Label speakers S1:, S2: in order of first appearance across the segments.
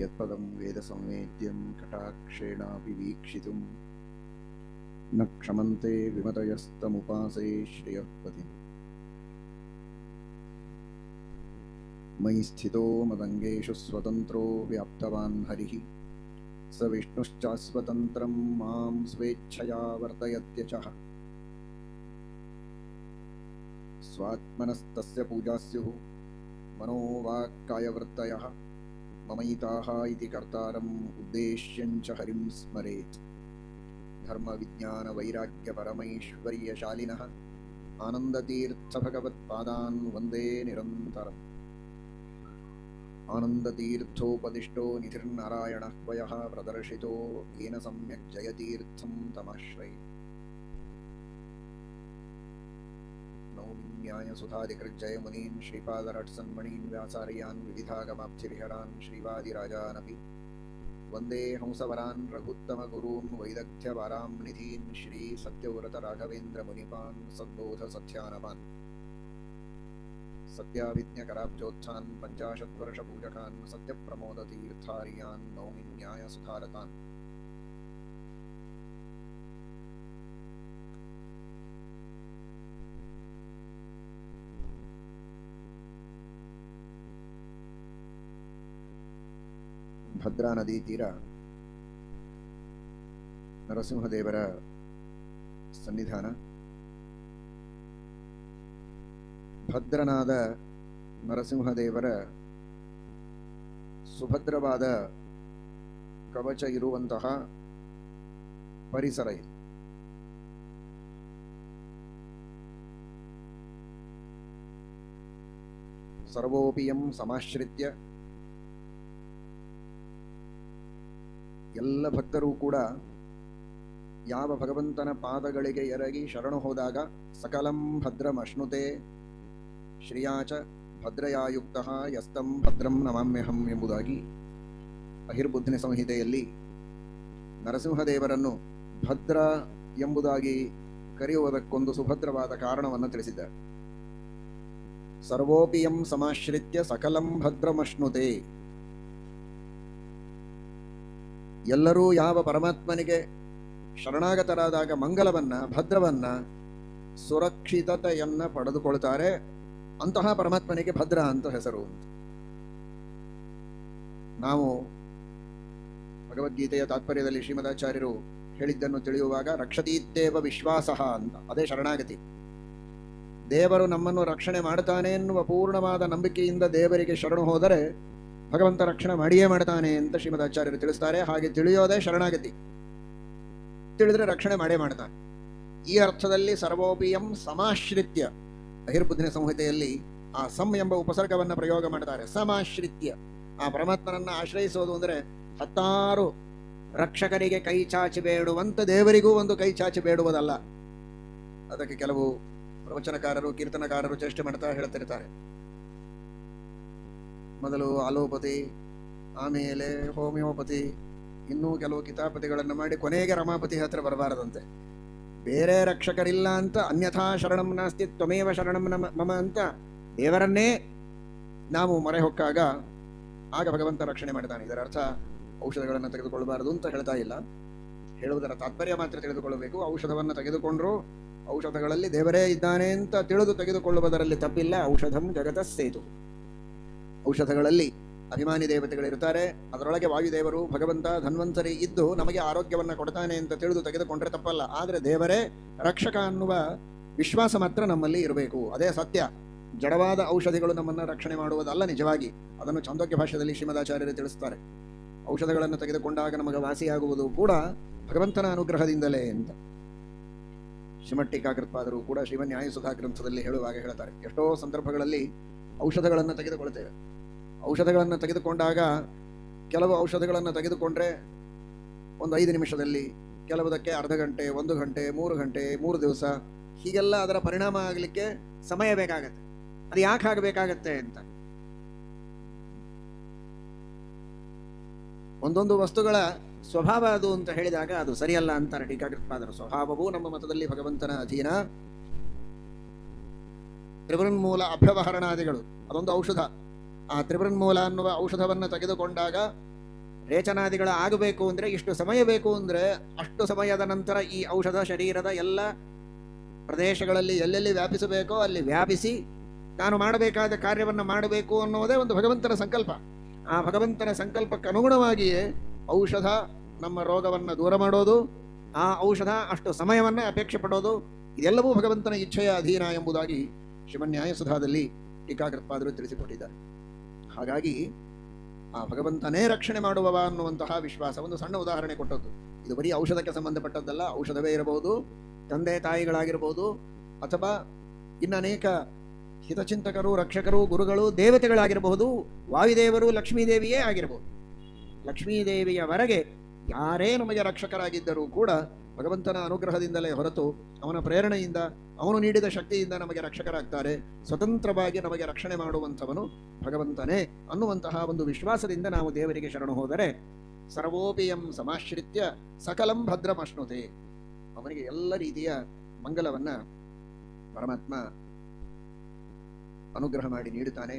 S1: यत्पदं वेदसंवेद्यं कटाक्षेणापि वीक्षितुं न क्षमन्ते विमतयस्तमुपासे श्रियः पतिम् मयि स्थितो मदङ्गेषु स्वतन्त्रो व्याप्तवान् हरिः। स विष्णुश्चास्वतन्त्रं मां स्वेच्छया वर्तयत्यचः। स्वात्मनस्तस्य पूजा स्युः मनोवाक्कायवृत्तयः ममैताः इति कर्तारम् उद्देश्यञ्च हरिं स्मरेत् धर्मविज्ञानवैराग्यपरमैश्वर्यशालिनः आनन्दतीर्थभगवत्पादान् वन्दे निरन्तरम् आनन्दतीर्थोपदिष्टो निधिर्नारायणः क्वयः प्रदर्शितो येन सम्यक् जयतीर्थं तमाश्रये नौमिन्यायसुधादिकृज्जयमुनीन् श्रीपादरट्सन्मणीन् व्यासार्यान् विविधागमाब्धिविहरान् श्रीवादिराजानपि। वन्दे हंसवरान् रघुत्तमगुरून् वैदग्ध्यवरां निधीन् श्रीसत्यव्रतराघवेन्द्रमुनिपान् सद्बोधसत्यानपान् सत्याविज्ञकराब्जोत्थान् पञ्चाशद्वर्षपूजकान् सत्यप्रमोदतीर्थार्यान् नौमि न्यायसुधारतान् ಭದ್ರಾ ನದಿ ತೀರ ನರಸಿಂಹದೇವರ ಸನ್ನಿಧಾನ. ಭದ್ರನಾದ ನರಸಿಂಹದೇವರ ಸುಭದ್ರವಾದ ಕವಚ ಇರುವಂತಹ ಪರಿಸರ ಇದು. ಸರ್ವೋಪಿಯಂ ಸಮಾಶ್ರಿತ್ಯ ಎಲ್ಲ ಭಕ್ತರೂ ಕೂಡ ಯಾವ ಭಗವಂತನ ಪಾದಗಳಿಗೆ ಎರಗಿ ಶರಣು ಹೋದಾಗ ಸಕಲಂ ಭದ್ರಮಶ್ನುತೆ ಶ್ರೇಯಾಚ ಭದ್ರಯಾಯುಕ್ತ ಯಸ್ತಂ ಭದ್ರಂ ನಮಾಮ್ಯಹಂ ಎಂಬುದಾಗಿ ಅಹಿರ್ಬುದ್ಧನ ಸಂಹಿತೆಯಲ್ಲಿ ನರಸಿಂಹದೇವರನ್ನು ಭದ್ರ ಎಂಬುದಾಗಿ ಕರೆಯುವುದಕ್ಕೊಂದು ಸುಭದ್ರವಾದ ಕಾರಣವನ್ನು ತಿಳಿಸಿದ್ದಾರೆ. ಸರ್ವೋಪಿಯಂ ಸಮಾಶ್ರಿತ್ಯ ಸಕಲಂ ಭದ್ರಮಶ್ನುತೆ ಎಲ್ಲರೂ ಯಾವ ಪರಮಾತ್ಮನಿಗೆ ಶರಣಾಗತರಾದಾಗ ಮಂಗಲವನ್ನ, ಭದ್ರವನ್ನ ಸುರಕ್ಷಿತತೆಯನ್ನ ಪಡೆದುಕೊಳ್ತಾರೆ. ಅಂತಹ ಪರಮಾತ್ಮನಿಗೆ ಭದ್ರ ಅಂತ ಹೆಸರು ನಾವು ಭಗವದ್ಗೀತೆಯ ತಾತ್ಪರ್ಯದಲ್ಲಿ ಶ್ರೀಮದಾಚಾರ್ಯರು ಹೇಳಿದ್ದನ್ನು ತಿಳಿಯುವಾಗ ರಕ್ಷತೀತ್ತೇವ ವಿಶ್ವಾಸ ಅಂತ, ಅದೇ ಶರಣಾಗತಿ. ದೇವರು ನಮ್ಮನ್ನು ರಕ್ಷಣೆ ಮಾಡ್ತಾನೆ ಎನ್ನುವ ಪೂರ್ಣವಾದ ನಂಬಿಕೆಯಿಂದ ದೇವರಿಗೆ ಶರಣು ಹೋದರೆ ಭಗವಂತ ರಕ್ಷಣೆ ಮಾಡಿಯೇ ಮಾಡ್ತಾನೆ ಅಂತ ಶ್ರೀಮದಾಚಾರ್ಯರು ತಿಳಿಸ್ತಾರೆ. ಹಾಗೆ ತಿಳಿಯೋದೇ ಶರಣಾಗತಿ. ತಿಳಿದ್ರೆ ರಕ್ಷಣೆ ಮಾಡೇ ಮಾಡ್ತಾನೆ ಈ ಅರ್ಥದಲ್ಲಿ ಸರ್ವೋಪಿಯಂ ಸಮಾಶ್ರಿತ್ಯ ಬಹಿರ್ಬುದ್ಧಿನ ಸಂಹಿತೆಯಲ್ಲಿ ಆ ಸಂ ಎಂಬ ಉಪಸರ್ಗವನ್ನು ಪ್ರಯೋಗ ಮಾಡ್ತಾರೆ. ಸಮಾಶ್ರಿತ್ಯ. ಆ ಪರಮಾತ್ಮನನ್ನ ಆಶ್ರಯಿಸೋದು ಅಂದರೆ ಹತ್ತಾರು ರಕ್ಷಕರಿಗೆ ಕೈ ಚಾಚಿ ಬೇಡುವಂತ ದೇವರಿಗೂ ಒಂದು ಕೈ ಚಾಚಿ ಬೇಡುವುದಲ್ಲ. ಅದಕ್ಕೆ ಕೆಲವು ಪ್ರವಚನಕಾರರು, ಕೀರ್ತನಕಾರರು ಚೇಷ್ಟೆ ಮಾಡ್ತಾ ಹೇಳ್ತಿರ್ತಾರೆ. ಮೊದಲು ಅಲೋಪತಿ ಆಮೇಲೆ ಹೋಮಿಯೋಪತಿ, ಇನ್ನೂ ಕೆಲವು ಕಿತಾಪತಿಗಳನ್ನು ಮಾಡಿ ಕೊನೆಗೆ ರಮಾಪತಿ ಹತ್ರ ಬರಬಾರದಂತೆ. ಬೇರೆ ರಕ್ಷಕರಿಲ್ಲ ಅಂತ ಅನ್ಯಥಾ ಶರಣಂ ನಾಸ್ತಿ, ತ್ವಮೇವ ಶರಣಂ ನಮ, ಮಮ ಅಂತ ದೇವರನ್ನೇ ನಾವು ಮೊರೆ ಹೊಕ್ಕಾಗ ಆಗ ಭಗವಂತ ರಕ್ಷಣೆ ಮಾಡಿದ್ದಾನೆ ಇದರ ಅರ್ಥ ಔಷಧಗಳನ್ನು ತೆಗೆದುಕೊಳ್ಳಬಾರದು ಅಂತ ಹೇಳ್ತಾ ಇಲ್ಲ. ಹೇಳುವುದರ ತಾತ್ಪರ್ಯ ಮಾತ್ರ ತಿಳಿದುಕೊಳ್ಳಬೇಕು. ಔಷಧವನ್ನು ತೆಗೆದುಕೊಂಡ್ರು ಔಷಧಗಳಲ್ಲಿ ದೇವರೇ ಇದ್ದಾನೆ ಅಂತ ತಿಳಿದು ತೆಗೆದುಕೊಳ್ಳುವುದರಲ್ಲಿ ತಪ್ಪಿಲ್ಲ. ಔಷಧಂ ಜಗತ ಸೇತು ಔಷಧಗಳಲ್ಲಿ ಅಭಿಮಾನಿ ದೇವತೆಗಳಿರ್ತಾರೆ ಅದರೊಳಗೆ ವಾಯುದೇವರು, ಭಗವಂತ, ಧನ್ವಂತರಿ ಇದ್ದು ನಮಗೆ ಆರೋಗ್ಯವನ್ನು ಕೊಡ್ತಾನೆ ಅಂತ ತಿಳಿದು ತೆಗೆದುಕೊಂಡ್ರೆ ತಪ್ಪಲ್ಲ. ಆದರೆ ದೇವರೇ, ರಕ್ಷಕ ಅನ್ನುವ ವಿಶ್ವಾಸ ಮಾತ್ರ ನಮ್ಮಲ್ಲಿ ಇರಬೇಕು. ಅದೇ ಸತ್ಯ. ಜಡವಾದ ಔಷಧಿಗಳು ನಮ್ಮನ್ನು ರಕ್ಷಣೆ ಮಾಡುವುದಲ್ಲ ನಿಜವಾಗಿ. ಅದನ್ನು ಚಾಂದೋಕ್ಯ ಭಾಷೆಯಲ್ಲಿ ಶ್ರೀಮದಾಚಾರ್ಯರು ತಿಳಿಸ್ತಾರೆ. ಔಷಧಗಳನ್ನು ತೆಗೆದುಕೊಂಡಾಗ ನಮಗೆ ವಾಸಿಯಾಗುವುದು ಕೂಡ ಭಗವಂತನ ಅನುಗ್ರಹದಿಂದಲೇ ಅಂತ. ಶ್ರೀಮಟ್ಟಿಕಾಕೃತ್ಪಾದರು ಕೂಡ ಶ್ರೀಮನ್ಯಾಯಸುಧಾ ಗ್ರಂಥದಲ್ಲಿ ಹೇಳುವಾಗ ಹೇಳ್ತಾರೆ. ಎಷ್ಟೋ ಸಂದರ್ಭಗಳಲ್ಲಿ ಔಷಧಗಳನ್ನು ತೆಗೆದುಕೊಳ್ತೇವೆ. ಔಷಧಗಳನ್ನು ತೆಗೆದುಕೊಂಡಾಗ ಕೆಲವು ಔಷಧಗಳನ್ನು ತೆಗೆದುಕೊಂಡ್ರೆ ಒಂದು ಐದು ನಿಮಿಷದಲ್ಲಿ ಕೆಲವುದಕ್ಕೆ ಅರ್ಧ ಗಂಟೆ, ಒಂದು ಗಂಟೆ, ಮೂರು ಗಂಟೆ, ಮೂರು ದಿವಸ ಹೀಗೆಲ್ಲ ಅದರ ಪರಿಣಾಮ ಆಗಲಿಕ್ಕೆ ಸಮಯ ಬೇಕಾಗತ್ತೆ. ಅದು ಯಾಕೆ ಆಗಬೇಕಾಗತ್ತೆ ಅಂತ. ಒಂದೊಂದು ವಸ್ತುಗಳ ಸ್ವಭಾವ ಅದು ಅಂತ ಹೇಳಿದಾಗ ಅದು ಸರಿಯಲ್ಲ ಅಂತಾರೆ. ಟೀಕಾಕೃತ್ಪಾದರ ಸ್ವಭಾವವು ನಮ್ಮ ಮತದಲ್ಲಿ ಭಗವಂತನ ಅಧೀನ. ತ್ರಿವೃನ್ಮೂಲ ಅಭ್ಯವಹರಣಾದಿಗಳು. ಅದೊಂದು ಔಷಧ. ಆ ತ್ರಿವೃನ್ಮೂಲ ಅನ್ನುವ ಔಷಧವನ್ನು ತೆಗೆದುಕೊಂಡಾಗ ರೇಚನಾದಿಗಳು ಆಗಬೇಕು ಅಂದರೆ ಇಷ್ಟು ಸಮಯ ಬೇಕು ಅಂದರೆ ಅಷ್ಟು ಸಮಯದ ನಂತರ ಈ ಔಷಧ ಶರೀರದ ಎಲ್ಲ ಪ್ರದೇಶಗಳಲ್ಲಿ ಎಲ್ಲೆಲ್ಲಿ ವ್ಯಾಪಿಸಬೇಕೋ ಅಲ್ಲಿ ವ್ಯಾಪಿಸಿ ನಾನು ಮಾಡಬೇಕಾದ ಕಾರ್ಯವನ್ನು ಮಾಡಬೇಕು ಅನ್ನೋದೇ ಒಂದು ಭಗವಂತನ ಸಂಕಲ್ಪ. ಆ ಭಗವಂತನ ಸಂಕಲ್ಪಕ್ಕೆ ಅನುಗುಣವಾಗಿಯೇ ಔಷಧ ನಮ್ಮ ರೋಗವನ್ನು ದೂರ ಮಾಡೋದು, ಆ ಔಷಧ ಅಷ್ಟು ಸಮಯವನ್ನು ಅಪೇಕ್ಷೆ ಪಡೋದು, ಇದೆಲ್ಲವೂ ಭಗವಂತನ ಇಚ್ಛೆಯ ಅಧೀನ ಎಂಬುದಾಗಿ ಶ್ರೀಮನ್ಯಾಯಸುಧಾದಲ್ಲಿ ಟೀಕಾಕೃತ್ಪಾದರು ತಿಳಿಸಿಕೊಟ್ಟಿದ್ದಾರೆ. ಹಾಗಾಗಿ ಆ ಭಗವಂತನೇ ರಕ್ಷಣೆ ಮಾಡುವವ ಅನ್ನುವಂತಹ ವಿಶ್ವಾಸ ಒಂದು ಸಣ್ಣ ಉದಾಹರಣೆ ಕೊಟ್ಟದ್ದು. ಇದು ಬರೀ ಔಷಧಕ್ಕೆ ಸಂಬಂಧಪಟ್ಟದ್ದಲ್ಲ, ಔಷಧವೇ ಇರಬಹುದು, ತಂದೆ ತಾಯಿಗಳಾಗಿರ್ಬೋದು ಅಥವಾ ಇನ್ನು ಅನೇಕ ಹಿತಚಿಂತಕರು, ರಕ್ಷಕರು, ಗುರುಗಳು, ದೇವತೆಗಳಾಗಿರಬಹುದು, ವಾಯುದೇವರು, ಲಕ್ಷ್ಮೀದೇವಿಯೇ ಆಗಿರಬಹುದು. ಲಕ್ಷ್ಮೀದೇವಿಯವರೆಗೆ ಯಾರೇ ನಮಗೆ ರಕ್ಷಕರಾಗಿದ್ದರೂ ಕೂಡ ಭಗವಂತನ ಅನುಗ್ರಹದಿಂದಲೇ ಹೊರತು ಅವನ ಪ್ರೇರಣೆಯಿಂದ ಅವನು ನೀಡಿದ ಶಕ್ತಿಯಿಂದ ನಮಗೆ ರಕ್ಷಕರಾಗ್ತಾರೆ. ಸ್ವತಂತ್ರವಾಗಿ ನಮಗೆ ರಕ್ಷಣೆ ಮಾಡುವಂಥವನು ಭಗವಂತನೇ ಅನ್ನುವಂತಹ ಒಂದು ವಿಶ್ವಾಸದಿಂದ ನಾವು ದೇವರಿಗೆ ಶರಣು ಹೋದರೆ ಸರ್ವೋಪಿಯಂ ಸಮಾಶ್ರಿತ್ಯ ಸಕಲಂ ಭದ್ರಮಶ್ನುತೆ ಅವನಿಗೆ ಎಲ್ಲ ರೀತಿಯ ಮಂಗಲವನ್ನ ಪರಮಾತ್ಮ ಅನುಗ್ರಹ ಮಾಡಿ ನೀಡುತ್ತಾನೆ.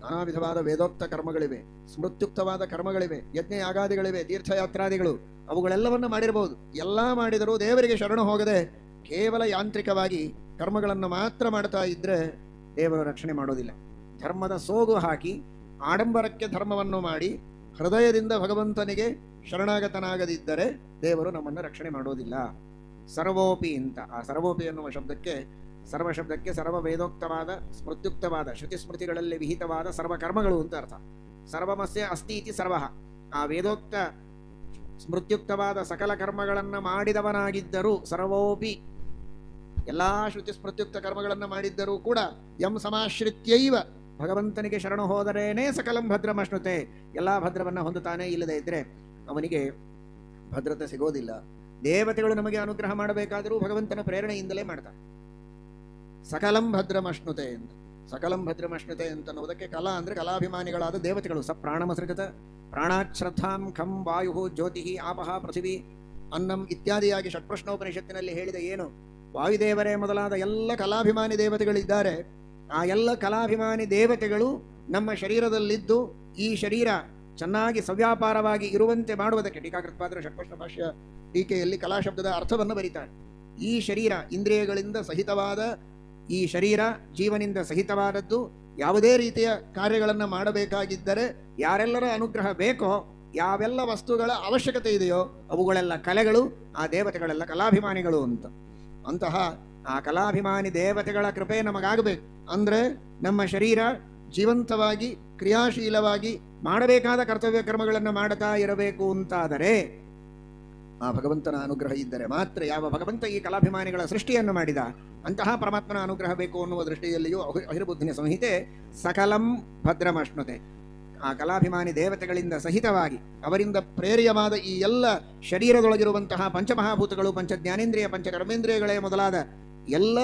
S1: ನಾನಾ ವಿಧವಾದ ವೇದೋಕ್ತ ಕರ್ಮಗಳಿವೆ, ಸ್ಮೃತ್ಯುಕ್ತವಾದ ಕರ್ಮಗಳಿವೆ ಯಜ್ಞ ಯಾಗಾದಿಗಳಿವೆ ತೀರ್ಥಯಾತ್ರಾದಿಗಳು. ಅವುಗಳೆಲ್ಲವನ್ನು ಮಾಡಿರಬಹುದು. ಎಲ್ಲ ಮಾಡಿದರೂ ದೇವರಿಗೆ ಶರಣು ಹೋಗದೆ ಕೇವಲ ಯಾಂತ್ರಿಕವಾಗಿ ಕರ್ಮಗಳನ್ನು ಮಾತ್ರ ಮಾಡ್ತಾ ಇದ್ರೆ ದೇವರು ರಕ್ಷಣೆ ಮಾಡೋದಿಲ್ಲ. ಧರ್ಮದ ಸೋಗು ಹಾಕಿ ಆಡಂಬರಕ್ಕೆ ಧರ್ಮವನ್ನು ಮಾಡಿ ಹೃದಯದಿಂದ ಭಗವಂತನಿಗೆ ಶರಣಾಗತನಾಗದಿದ್ದರೆ ದೇವರು ನಮ್ಮನ್ನು ರಕ್ಷಣೆ ಮಾಡೋದಿಲ್ಲ. ಸರ್ವೋಪಿ ಅಂತ. ಆ ಸರ್ವೋಪಿ ಎನ್ನುವ ಶಬ್ದಕ್ಕೆ, ಸರ್ವ ಶಬ್ದಕ್ಕೆ ಸರ್ವ ವೇದೋಕ್ತವಾದ, ಸ್ಮೃತ್ಯುಕ್ತವಾದ ಶ್ರುತಿ ಸ್ಮೃತಿಗಳಲ್ಲಿ ವಿಹಿತವಾದ ಸರ್ವ ಕರ್ಮಗಳು ಅಂತ ಅರ್ಥ. ಸರ್ವಮಸ್ಯ ಅಸ್ತಿ ಇತಿ ಸರ್ವ. ಆ ವೇದೋಕ್ತ ಸ್ಮೃತ್ಯುಕ್ತವಾದ ಸಕಲ ಕರ್ಮಗಳನ್ನು ಮಾಡಿದವನಾಗಿದ್ದರೂ ಸರ್ವೋಪಿ ಎಲ್ಲಾ ಶ್ರುತಿ ಸ್ಮೃತ್ಯುಕ್ತ ಕರ್ಮಗಳನ್ನು ಮಾಡಿದ್ದರೂ ಕೂಡ ಯಂ ಸಮಾಶ್ರಿತ್ಯೈವ. ಭಗವಂತನಿಗೆ ಶರಣು ಹೋದರೇನೆ ಸಕಲಂ ಭದ್ರಮಶ್ನುತೆ ಎಲ್ಲಾ ಭದ್ರವನ್ನ ಹೊಂದುತ್ತಾನೆ ಇಲ್ಲದೆ ಇದ್ರೆ ಅವನಿಗೆ ಭದ್ರತೆ ಸಿಗೋದಿಲ್ಲ. ದೇವತೆಗಳು ನಮಗೆ ಅನುಗ್ರಹ ಮಾಡಬೇಕಾದರೂ ಭಗವಂತನ ಪ್ರೇರಣೆಯಿಂದಲೇ ಮಾಡ್ತಾರೆ. ಸಕಲಂ ಭದ್ರಮಶ್ನುತೆ ಅಂತ. ಸಕಲಂ ಭದ್ರಮಶ್ನುತೆ ಅಂತನ್ನುವುದಕ್ಕೆ ಕಲಾ ಅಂದ್ರೆ ಕಲಾಭಿಮಾನಿಗಳಾದ ದೇವತೆಗಳು. ಸ ಪ್ರಾಣಮಸೃಜತ ಪ್ರಾಣಾಶ್ರದ್ಧಾಂ ಖಂ ವಾಯು ಜ್ಯೋತಿ ಆಪಹ ಪೃಥಿವಿ. ಅನ್ನಂ ಇತ್ಯಾದಿಯಾಗಿ ಷಟ್ಪ್ರಶ್ನೋಪನಿಷತ್ತಿನಲ್ಲಿ ಹೇಳಿದ ಏನು? ವಾಯುದೇವರೇ ಮೊದಲಾದ ಎಲ್ಲ ಕಲಾಭಿಮಾನಿ ದೇವತೆಗಳಿದ್ದಾರೆ. ಆ ಎಲ್ಲ ಕಲಾಭಿಮಾನಿ ದೇವತೆಗಳು ನಮ್ಮ ಶರೀರದಲ್ಲಿದ್ದು ಈ ಶರೀರ ಚೆನ್ನಾಗಿ ಸವ್ಯಾಪಾರವಾಗಿ ಇರುವಂತೆ ಮಾಡುವುದಕ್ಕೆ ಟೀಕಾಕೃತ್ಪಾದರು ಷಟ್ಪ್ರಶ್ನ ಭಾಷ್ಯ ಟೀಕೆಯಲ್ಲಿ ಕಲಾ ಶಬ್ದದ ಅರ್ಥವನ್ನು ಬರೀತಾರೆ. ಈ ಶರೀರ ಇಂದ್ರಿಯಗಳಿಂದ ಸಹಿತವಾದ ಈ ಶರೀರ ಜೀವನಿಂದ ಸಹಿತವಾದದ್ದು, ಯಾವುದೇ ರೀತಿಯ ಕಾರ್ಯಗಳನ್ನು ಮಾಡಬೇಕಾಗಿದ್ದರೆ ಯಾರೆಲ್ಲರ ಅನುಗ್ರಹ ಬೇಕೋ, ಯಾವೆಲ್ಲ ವಸ್ತುಗಳ ಅವಶ್ಯಕತೆ ಇದೆಯೋ, ಅವುಗಳೆಲ್ಲ ಕಲೆಗಳು, ಆ ದೇವತೆಗಳೆಲ್ಲ ಕಲಾಭಿಮಾನಿಗಳು ಅಂತ. ಅಂತಹ ಆ ಕಲಾಭಿಮಾನಿ ದೇವತೆಗಳ ಕೃಪೆ ನಮಗಾಗಬೇಕು. ಅಂದರೆ ನಮ್ಮ ಶರೀರ ಜೀವಂತವಾಗಿ, ಕ್ರಿಯಾಶೀಲವಾಗಿ ಮಾಡಬೇಕಾದ ಕರ್ತವ್ಯ ಕ್ರಮಗಳನ್ನು ಮಾಡುತ್ತಾ ಇರಬೇಕು ಅಂತಾದರೆ ಆ ಭಗವಂತನ ಅನುಗ್ರಹ ಇದ್ದರೆ ಮಾತ್ರ ಯಾವ ಭಗವಂತ ಈ ಕಲಾಭಿಮಾನಿಗಳ ಸೃಷ್ಟಿಯನ್ನು ಮಾಡಿದ? ಅಂತಹ ಪರಮಾತ್ಮನ ಅನುಗ್ರಹ ಬೇಕು ಅನ್ನುವ ದೃಷ್ಟಿಯಲ್ಲಿಯೂ ಅಹಿ- ಅಹಿರ್ಬುದ್ಧಿನ ಸಂಹಿತೆ ಸಕಲಂ ಭದ್ರಮಷ್ಣುತೆ ಆ ಕಲಾಭಿಮಾನಿ ದೇವತೆಗಳಿಂದ ಸಹಿತವಾಗಿ ಅವರಿಂದ ಪ್ರೇರಿಯವಾದ ಈ ಎಲ್ಲ ಶರೀರದೊಳಗಿರುವಂತಹ ಪಂಚಮಹಾಭೂತಗಳು ಪಂಚ ಜ್ಞಾನೇಂದ್ರಿಯ ಪಂಚ ಕರ್ಮೇಂದ್ರಿಯಗಳೇ ಮೊದಲಾದ ಎಲ್ಲ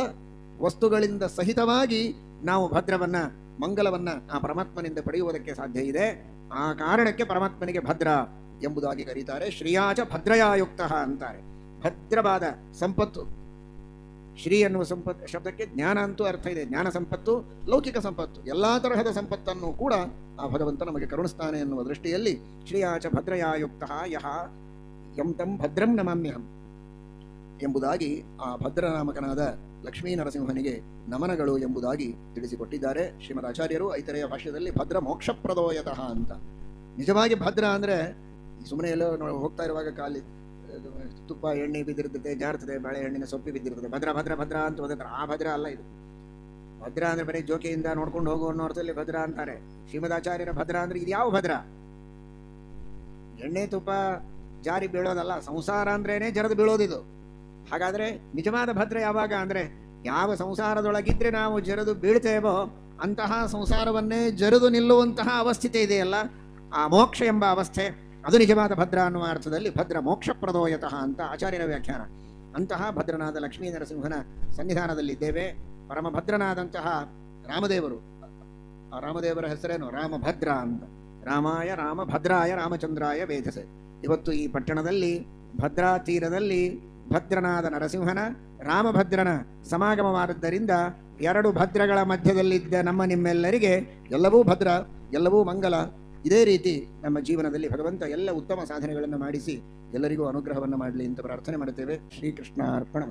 S1: ವಸ್ತುಗಳಿಂದ ಸಹಿತವಾಗಿ ನಾವು ಭದ್ರವನ್ನ, ಮಂಗಲವನ್ನ ಆ ಪರಮಾತ್ಮನಿಂದ ಪಡೆಯುವುದಕ್ಕೆ ಸಾಧ್ಯ ಇದೆ. ಆ ಕಾರಣಕ್ಕೆ ಪರಮಾತ್ಮನಿಗೆ ಭದ್ರ. ಎಂಬುದಾಗಿ ಕರೀತಾರೆ. ಶ್ರೀಯಾಚ ಭದ್ರಯಾಯುಕ್ತ ಅಂತಾರೆ. ಭದ್ರವಾದ ಸಂಪತ್ತು. ಶ್ರೀ ಎನ್ನುವ ಸಂಪತ್ ಶಬ್ದಕ್ಕೆ ಜ್ಞಾನ ಅಂತೂ ಅರ್ಥ ಇದೆ. ಜ್ಞಾನ ಸಂಪತ್ತು, ಲೌಕಿಕ ಸಂಪತ್ತು, ಎಲ್ಲಾ ತರಹದ ಸಂಪತ್ತನ್ನು ಕೂಡ ಆ ಭಗವಂತ ನಮಗೆ ಕರುಣಿಸ್ತಾನೆ ಎನ್ನುವ ದೃಷ್ಟಿಯಲ್ಲಿ ಶ್ರೀಯಾಚ ಭದ್ರಯಾಯುಕ್ತ ಯಹ ಯಂ ತಂ ಭದ್ರಂ ನಮಾಮ್ಯಹಂ ಎಂಬುದಾಗಿ ಆ ಭದ್ರನಾಮಕನಾದ ಲಕ್ಷ್ಮೀ ನರಸಿಂಹನಿಗೆ ನಮನಗಳು ಎಂಬುದಾಗಿ ತಿಳಿಸಿಕೊಟ್ಟಿದ್ದಾರೆ ಶ್ರೀಮದ್ ಆಚಾರ್ಯರು. ಐತರೆಯ ಭಾಷ್ಯದಲ್ಲಿ ಭದ್ರ ಮೋಕ್ಷಪ್ರದೋಯತಃ ಅಂತ. ನಿಜವಾಗಿ ಭದ್ರ ಅಂದ್ರೆ ಸುಮ್ಮನೆ ಎಲ್ಲೋ ನಾವು ಹೋಗ್ತಾ ಇರುವಾಗ ಕಾಲಿ ತುಪ್ಪ, ಎಣ್ಣೆ ಬಿದ್ದಿರ್ತದೆ, ಜಾರ್ತದೆ ಬಾಳೆಹಣ್ಣಿನ ಸೊಪ್ಪಿ ಬಿದ್ದಿರ್ತದೆ. ಭದ್ರ ಭದ್ರ ಭದ್ರ ಅಂತ ಓದಿದ್ರೆ ಆ ಭದ್ರ ಅಲ್ಲ ಇದು. ಭದ್ರ ಅಂದ್ರೆ ಬರೀ ಜೋಕೆಯಿಂದ ನೋಡ್ಕೊಂಡು ಹೋಗುವ ಅನ್ನೋ ಅರ್ಥದಲ್ಲಿ ಭದ್ರ ಅಂತಾರೆ. ಶ್ರೀಮದಾಚಾರ್ಯರ ಭದ್ರ ಅಂದ್ರೆ ಇದು ಯಾವ ಭದ್ರ? ಎಣ್ಣೆ, ತುಪ್ಪ, ಜಾರಿ ಬೀಳೋದಲ್ಲ. ಸಂಸಾರ ಅಂದ್ರೇನೆ ಜರದು ಬೀಳೋದಿದು. ಹಾಗಾದ್ರೆ ನಿಜವಾದ ಭದ್ರ ಯಾವಾಗ ಅಂದ್ರೆ, ಯಾವ ಸಂಸಾರದೊಳಗಿದ್ರೆ ನಾವು ಜರದು ಬೀಳ್ತೇವೋ ಅಂತಹ ಸಂಸಾರವನ್ನೇ ಜರದು ನಿಲ್ಲುವಂತಹ ಅವಸ್ಥಿತಿ ಇದೆಯಲ್ಲ, ಆ ಮೋಕ್ಷ ಎಂಬ ಅವಸ್ಥೆ. ಅದು ನಿಜವಾದ ಭದ್ರ ಅನ್ನುವ ಅರ್ಥದಲ್ಲಿ ಭದ್ರ ಮೋಕ್ಷಪ್ರದೋಯತಃ ಅಂತ ಆಚಾರ್ಯರ ವ್ಯಾಖ್ಯಾನ. ಅಂತಹ ಭದ್ರನಾದ ಲಕ್ಷ್ಮೀ ನರಸಿಂಹನ ಸನ್ನಿಧಾನದಲ್ಲಿದ್ದೇವೆ. ಪರಮಭದ್ರನಾದಂತಹ ರಾಮದೇವರು. ಆ ರಾಮದೇವರ ಹೆಸರೇನು? ರಾಮಭದ್ರ ಅಂತ. ರಾಮಾಯ ರಾಮಭದ್ರಾಯ ರಾಮಚಂದ್ರಾಯ ವೇಧಸೆ ಇವತ್ತು ಈ ಪಟ್ಟಣದಲ್ಲಿ, ಭದ್ರಾ ತೀರದಲ್ಲಿ ಭದ್ರನಾದ ನರಸಿಂಹನ ರಾಮಭದ್ರನ ಸಮಾಗಮವಾದದ್ದರಿಂದ ಎರಡು ಭದ್ರಗಳ ಮಧ್ಯದಲ್ಲಿದ್ದ ನಮ್ಮ ನಿಮ್ಮೆಲ್ಲರಿಗೆ ಎಲ್ಲವೂ ಭದ್ರ, ಎಲ್ಲವೂ ಮಂಗಲ ಇದೇ ರೀತಿ ನಮ್ಮ ಜೀವನದಲ್ಲಿ ಭಗವಂತ ಎಲ್ಲ ಉತ್ತಮ ಸಾಧನೆಗಳನ್ನು ಮಾಡಿಸಿ ಎಲ್ಲರಿಗೂ ಅನುಗ್ರಹವನ್ನು ಮಾಡಲಿ ಅಂತ ಪ್ರಾರ್ಥನೆ ಮಾಡುತ್ತೇವೆ. ಶ್ರೀಕೃಷ್ಣ ಅರ್ಪಣ